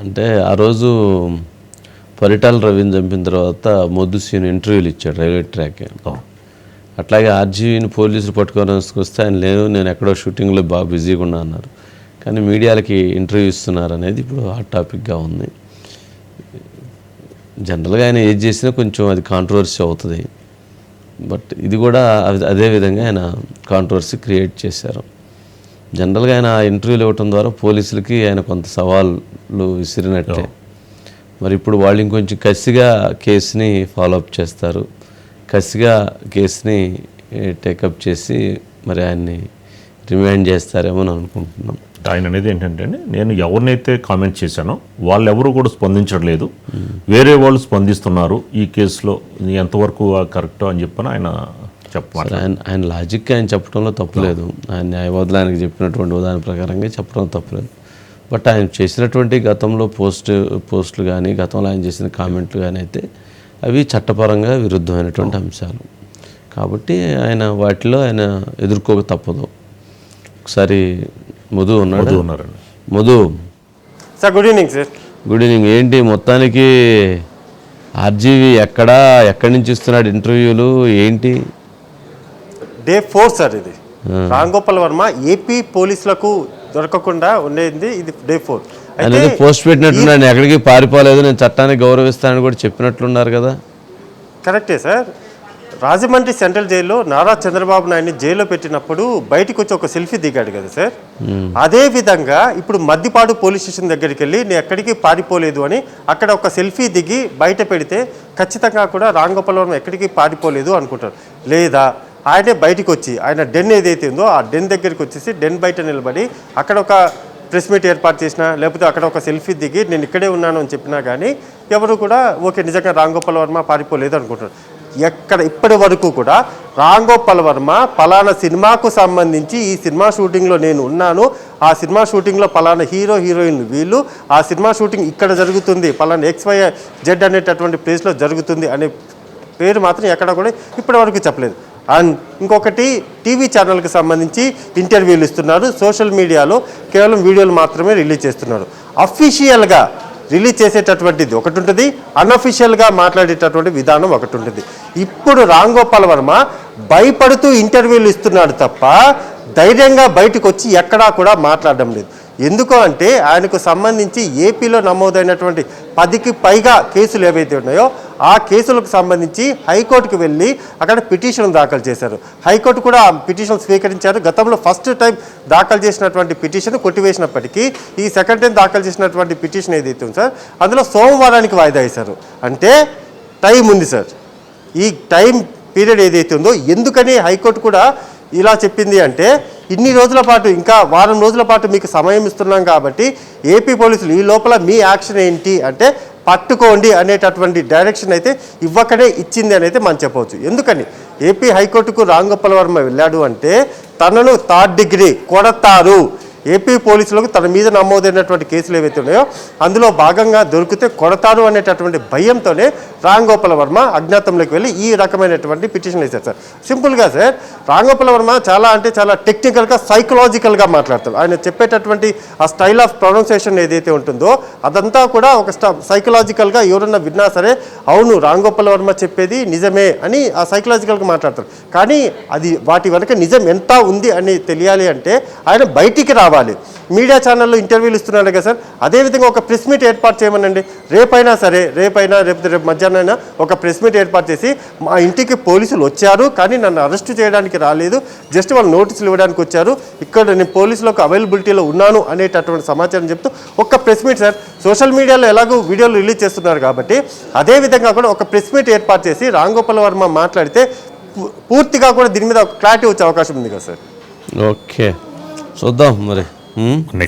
అంటే ఆ రోజు పరిటాల రవిని చంపిన తర్వాత మొద్దు సీన్ ఇంటర్వ్యూలు ఇచ్చాడు రైల్వే ట్రాక్. అట్లాగే ఆర్జీవీని పోలీసులు పట్టుకొని వస్తే ఆయన లేదు నేను ఎక్కడో షూటింగ్లో బాగా బిజీగా ఉన్నా అన్నారు. కానీ మీడియాలకి ఇంటర్వ్యూ ఇస్తున్నారు అనేది ఇప్పుడు హాట్ టాపిక్గా ఉంది. జనరల్గా ఆయన ఏది చేసినా కొంచెం అది కాంట్రవర్సీ అవుతుంది. బట్ ఇది కూడా అదే- అదే విధంగా ఆయన కాంట్రవర్సీ క్రియేట్ చేశారు. జనరల్గా ఆయన ఇంటర్వ్యూలు ఇవ్వటం ద్వారా పోలీసులకి ఆయన కొంత సవాళ్ళు విసిరినట్టే. మరి ఇప్పుడు వాళ్ళు ఇంకొంచెం కసిగా కేసుని ఫాలోఅప్ చేస్తారు. కసిగా కేసుని టేకప్ చేసి మరి ఆయన్ని రిమాండ్ చేస్తారేమో అని అనుకుంటున్నాం. ఆయన అనేది ఏంటంటే అండి, నేను ఎవరినైతే కామెంట్ చేశానో వాళ్ళు ఎవరు కూడా స్పందించట్లేదు. వేరే వాళ్ళు స్పందిస్తున్నారు ఈ కేసులో ఎంతవరకు కరెక్ట్ అని చెప్పని ఆయన చెప్పమాట. ఆయన ఆయన లాజిక్ ఆయన చెప్పడంలో తప్పులేదు ఆయన న్యాయవాదులు ఆయనకి చెప్పినటువంటి ఉదాహరణ ప్రకారంగా చెప్పడం తప్పులేదు బట్ ఆయన చేసినటువంటి గతంలో పోస్ట్ పోస్టులు కానీ గతంలో ఆయన చేసిన కామెంట్లు కానీ అయితే అవి చట్టపరంగా విరుద్ధమైనటువంటి అంశాలు. కాబట్టి ఆయన వాటిలో ఆయన ఎదుర్కోక తప్పదు. ఒకసారి మధు ఉన్నాడు? ఉన్నారండి. Madhu. Sir good evening sir. Good evening. ఏంటి మొత్తానికి ఆర్జీవి ఎక్కడా ఎక్కడి నుంచి ఇస్తున్నాడు ఇంటర్వ్యూలు? ఏంటి? డే ఫోర్ సార్ ఇది. రామ్ గోపాల్ వర్మ ఏపీ పోలీసులకు దొరకకుండా ఉండేది ఇది డే ఫోర్. ఏదో పోస్ట్ పెట్టినట్టున్నాడు నేను ఎక్కడికి పారిపోలేదు నేను చట్టాన్ని గౌరవిస్తానని కూడా చెప్పినట్లున్నారు కదా. కరెక్టే సార్. రాజమండ్రి సెంట్రల్ జైల్లో నారా చంద్రబాబు నాయుడిని జైల్లో పెట్టినప్పుడు బయటికి వచ్చి ఒక సెల్ఫీ దిగాడు కదా సార్. అదే విధంగా ఇప్పుడు మద్దిపాడు పోలీస్ స్టేషన్ దగ్గరికి వెళ్ళి నేను ఎక్కడికి పారిపోలేదు అని అక్కడ ఒక సెల్ఫీ దిగి బయట పెడితే ఖచ్చితంగా కూడా రామ్ గోపాల్ వర్మ ఎక్కడికి పారిపోలేదు అనుకుంటారు. లేదా ఆయనే బయటికి వచ్చి ఆయన డెన్ ఏదైతే ఉందో ఆ డెన్ దగ్గరికి వచ్చేసి డెన్ బయట నిలబడి అక్కడ ఒక ప్రెస్ మీట్ ఏర్పాటు చేసినా లేకపోతే అక్కడ ఒక సెల్ఫీ దిగి నేను ఇక్కడే ఉన్నాను అని చెప్పినా కానీ ఎవరు కూడా ఓకే నిజంగా రాంగోపాల్ వర్మ పారిపోలేదు అనుకుంటారు ఎక్కడ ఇప్పటి వరకు కూడా రాంగోపాల్ వర్మ పలానా సినిమాకు సంబంధించి ఈ సినిమా షూటింగ్లో నేను ఉన్నాను ఆ సినిమా షూటింగ్లో పలానా హీరో హీరోయిన్ వీళ్ళు ఆ సినిమా షూటింగ్ ఇక్కడ జరుగుతుంది పలానా ఎక్స్ వై జెడ్ అనేటటువంటి ప్లేస్లో జరుగుతుంది అనే పేరు మాత్రం ఎక్కడ కూడా ఇప్పటి వరకు చెప్పలేదు. అండ్ ఇంకొకటి టీవీ ఛానల్కి సంబంధించి ఇంటర్వ్యూలు ఇస్తున్నారు. సోషల్ మీడియాలో కేవలం వీడియోలు మాత్రమే రిలీజ్ చేస్తున్నారు. అఫీషియల్గా రిలీజ్ చేసేటటువంటిది ఒకటి ఉంటుంది. అన్అఫీషియల్గా మాట్లాడేటటువంటి విధానం ఒకటి ఉంటుంది. ఇప్పుడు రామ్ గోపాల్ వర్మ భయపడుతూ ఇంటర్వ్యూలు ఇస్తున్నాడు తప్ప ధైర్యంగా బయటకు వచ్చి ఎక్కడా కూడా మాట్లాడడం లేదు. ఎందుకు అంటే ఆయనకు సంబంధించి ఏపీలో నమోదైనటువంటి పదికి పైగా కేసులు ఏవైతే ఉన్నాయో ఆ కేసులకు సంబంధించి హైకోర్టుకు వెళ్ళి అక్కడ పిటిషన్ దాఖలు చేశారు. హైకోర్టు కూడా ఆ పిటిషన్ స్వీకరించారు. గతంలో ఫస్ట్ టైం దాఖలు చేసినటువంటి పిటిషన్ కొట్టివేసినప్పటికీ ఈ సెకండ్ టైం దాఖలు చేసినటువంటి పిటిషన్ ఏదైతే ఉంది సార్ అందులో సోమవారానికి వాయిదా వేశారు. అంటే టైం ఉంది సార్. ఈ టైం పీరియడ్ ఏదైతే ఉందో ఎందుకని హైకోర్టు కూడా ఇలా చెప్పింది అంటే ఇన్ని రోజుల పాటు ఇంకా వారం రోజుల పాటు మీకు సమయం ఇస్తున్నాం కాబట్టి ఏపీ పోలీసులు ఈ లోపల మీ యాక్షన్ ఏంటి అంటే పట్టుకోండి అనేటటువంటి డైరెక్షన్ అయితే ఇవ్వకనే ఇచ్చింది అని అయితే మనం చెప్పవచ్చు. ఎందుకని? ఏపీ హైకోర్టుకు రాంగోపాల్ వర్మ వెళ్ళాడు అంటే తనను థర్డ్ డిగ్రీ కొడతారు. ఏపీ పోలీసులకు తన మీద నమోదైనటువంటి కేసులు ఏవైతే ఉన్నాయో అందులో భాగంగా దొరికితే కొడతారు అనేటటువంటి భయంతోనే రామ్ వర్మ అజ్ఞాతంలోకి వెళ్ళి ఈ రకమైనటువంటి పిటిషన్ వేశారు సార్. సింపుల్గా సార్ రామ్ వర్మ చాలా అంటే చాలా టెక్నికల్గా సైకలాజికల్గా మాట్లాడతారు. ఆయన చెప్పేటటువంటి ఆ స్టైల్ ఆఫ్ ప్రొనౌన్సియేషన్ ఏదైతే ఉంటుందో అదంతా కూడా ఒక సైకలాజికల్గా ఎవరన్నా విన్నా సరే అవును రామ్ వర్మ చెప్పేది నిజమే అని ఆ సైకలాజికల్గా మాట్లాడతారు. కానీ అది వాటి వెనక నిజం ఎంత ఉంది అని తెలియాలి అంటే ఆయన బయటికి రావాలి. మీడియా ఛానల్లో ఇంటర్వ్యూలు ఇస్తున్నాడు కదా సార్. అదేవిధంగా ఒక ప్రెస్ మీట్ ఏర్పాటు చేయమనండి. రేపైనా సరే రేపైనా రేపు రేపు మధ్యాహ్నం అయినా ఒక ప్రెస్ మీట్ ఏర్పాటు చేసి మా ఇంటికి పోలీసులు వచ్చారు కానీ నన్ను అరెస్ట్ చేయడానికి రాలేదు. జస్ట్ వాళ్ళు నోటీసులు ఇవ్వడానికి వచ్చారు. ఇక్కడ నేను పోలీసులకు అవైలబిలిటీలో ఉన్నాను అనేటటువంటి సమాచారం చెప్తూ ఒక ప్రెస్ మీట్ సార్. సోషల్ మీడియాలో ఎలాగో వీడియోలు రిలీజ్ చేస్తున్నారు కాబట్టి అదేవిధంగా కూడా ఒక ప్రెస్ మీట్ ఏర్పాటు చేసి రాంగోపాల్ వర్మ మాట్లాడితే పూ- పూర్తిగా కూడా దీని మీద ఒక క్లారిటీ వచ్చే అవకాశం ఉంది కదా సార్. ఓకే. చూద్దాం మరి.